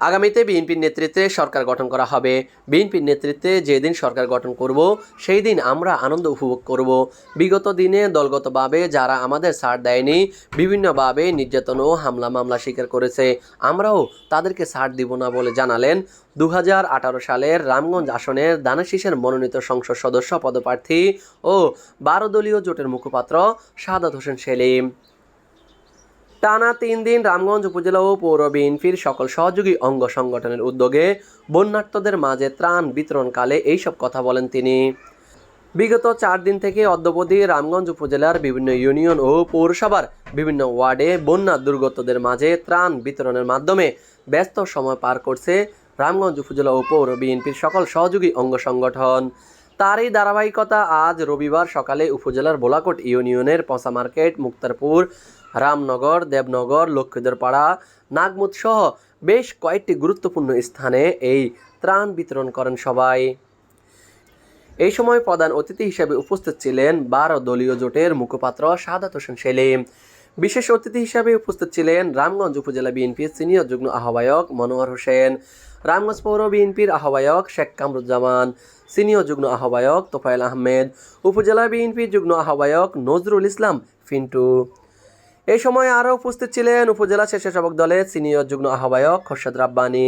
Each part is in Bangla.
আগামীতে বিএনপির নেতৃত্বে সরকার গঠন করা হবে। বিএনপির নেতৃত্বে যেদিন সরকার গঠন করব সেই দিন আমরা আনন্দ উপভোগ করব। বিগত দিনে দলগতভাবে যারা আমাদের ছাড় দেয়নি, বিভিন্নভাবে নির্যাতন ও হামলা মামলা স্বীকার করেছে, আমরাও তাদেরকে ছাড় দিব না বলে জানালেন দু হাজার আঠারো সালের রামগঞ্জ আসনের দানাশিসের মনোনীত সংসদ সদস্য, পদপ্রার্থী ও বারো দলীয় জোটের মুখপাত্র সাদাত হোসেন সেলিম। টানা তিন দিন রামগঞ্জ উপজেলা ও পৌর বিএনপির সকল সহযোগী অঙ্গ সংগঠনের উদ্যোগে বন্যার্তদের মাঝে ত্রাণ বিতরণকালে এইসব কথা বলেন তিনি। বিগত চার দিন থেকে অদ্যবধি রামগঞ্জ উপজেলার বিভিন্ন ইউনিয়ন ও পৌরসভার বিভিন্ন ওয়ার্ডে বন্যা দুর্গতদের মাঝে ত্রাণ বিতরণের মাধ্যমে ব্যস্ত সময় পার করছে রামগঞ্জ উপজেলা ও পৌর বিএনপির সকল সহযোগী অঙ্গ সংগঠন। তারই ধারাবাহিকতা আজ রবিবার সকালে উপজেলার বোলাকোট ইউনিয়নের পঁচা মার্কেট, মুক্তারপুর, রামনগর, দেবনগর লক্ষ্মীদেরপাড়া নাগমুদ সহ বেশ কয়েকটি গুরুত্বপূর্ণ স্থানে এই ত্রাণ বিতরণ করেন সবাই। এই সময় প্রধান অতিথি হিসেবে উপস্থিত ছিলেন বারো দলীয় জোটের মুখপাত্র সাদাত হোসেন সেলিম। বিশেষ অতিথি হিসাবে উপস্থিত ছিলেন রামগঞ্জ উপজেলা বিএনপির সিনিয়র যুগ্ম আহ্বায়ক মনোয়ার হোসেন, রামগঞ্জ পৌর বিএনপির আহ্বায়ক শেখ কামরুজ্জামান, সিনিয়র যুগ্ম আহ্বায়ক তোফায়েল আহমেদ, উপজেলা বিএনপির যুগ্ম আহ্বায়ক নজরুল ইসলাম ফিন্টু। এই সময় আরও উপস্থিত ছিলেন উপজেলা স্বেচ্ছাসেবক দলের সিনিয়র যুগ্ম আহ্বায়ক খোরশেদ রাব্বানি,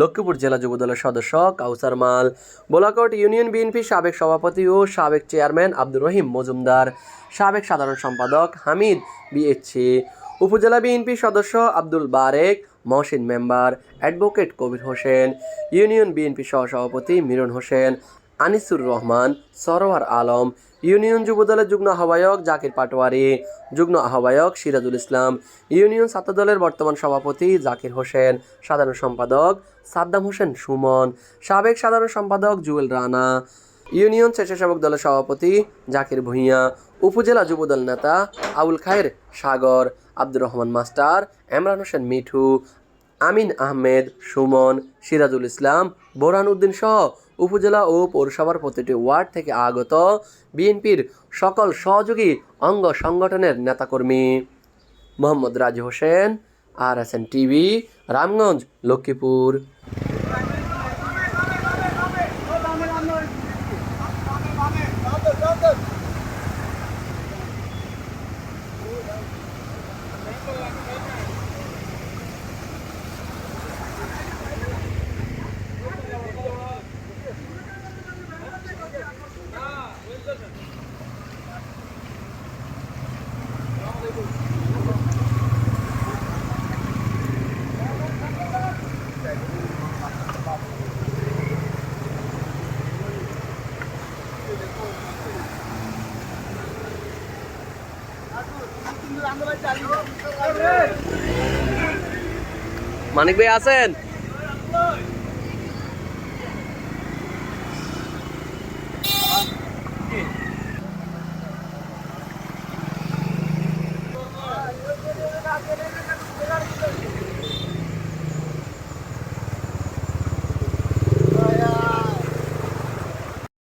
লক্ষ্মীপুর জেলা যুব দলের সদস্য কাউসার মাল, বোলাকোট ইউনিয়ন বিএনপির সাবেক সভাপতি ও সাবেক চেয়ারম্যান আব্দুর রহিম মজুমদার, সাবেক সাধারণ সম্পাদক হামিদ বিএইচসি উপজেলা বিএনপি সদস্য Abdul Barek, Mohsin member advocate Kabir Hossain, union BNP সহসভাপতি মিরন হোসেন আনিসুর রহমান, সরোয়ার আলম, ইউনিয়ন যুবদলের যুগ্ম আহ্বায়ক জাকির পাটোয়ারি, যুগ্ম আহ্বায়ক সিরাজুল ইসলাম, ইউনিয়ন ছাত্রদলের বর্তমান সভাপতি জাকির হোসেন, সাধারণ সম্পাদক সাদ্দাম হোসেন সুমন, সাবেক সাধারণ সম্পাদক জুয়েল রানা, ইউনিয়ন স্বেচ্ছাসেবক দলের সভাপতি জাকির ভূঁইয়া, উপজেলা যুবদল নেতা আবুল খায়ের সাগর, আব্দুর রহমান মাস্টার এমরান হোসেন মিঠু, আমিন আহমেদ, সুমন, সিরাজুল ইসলাম, বোরহান উদ্দিন সহ উপজেলা ও পৌরসভার প্রতিটি ওয়ার্ড থেকে আগত বিএনপির সকল সহযোগী অঙ্গ সংগঠনের নেতাকর্মী। Mohammad Raji Hossain, R S N TV, Ramganj, Lakshmipur. Manik ভাই আছেন?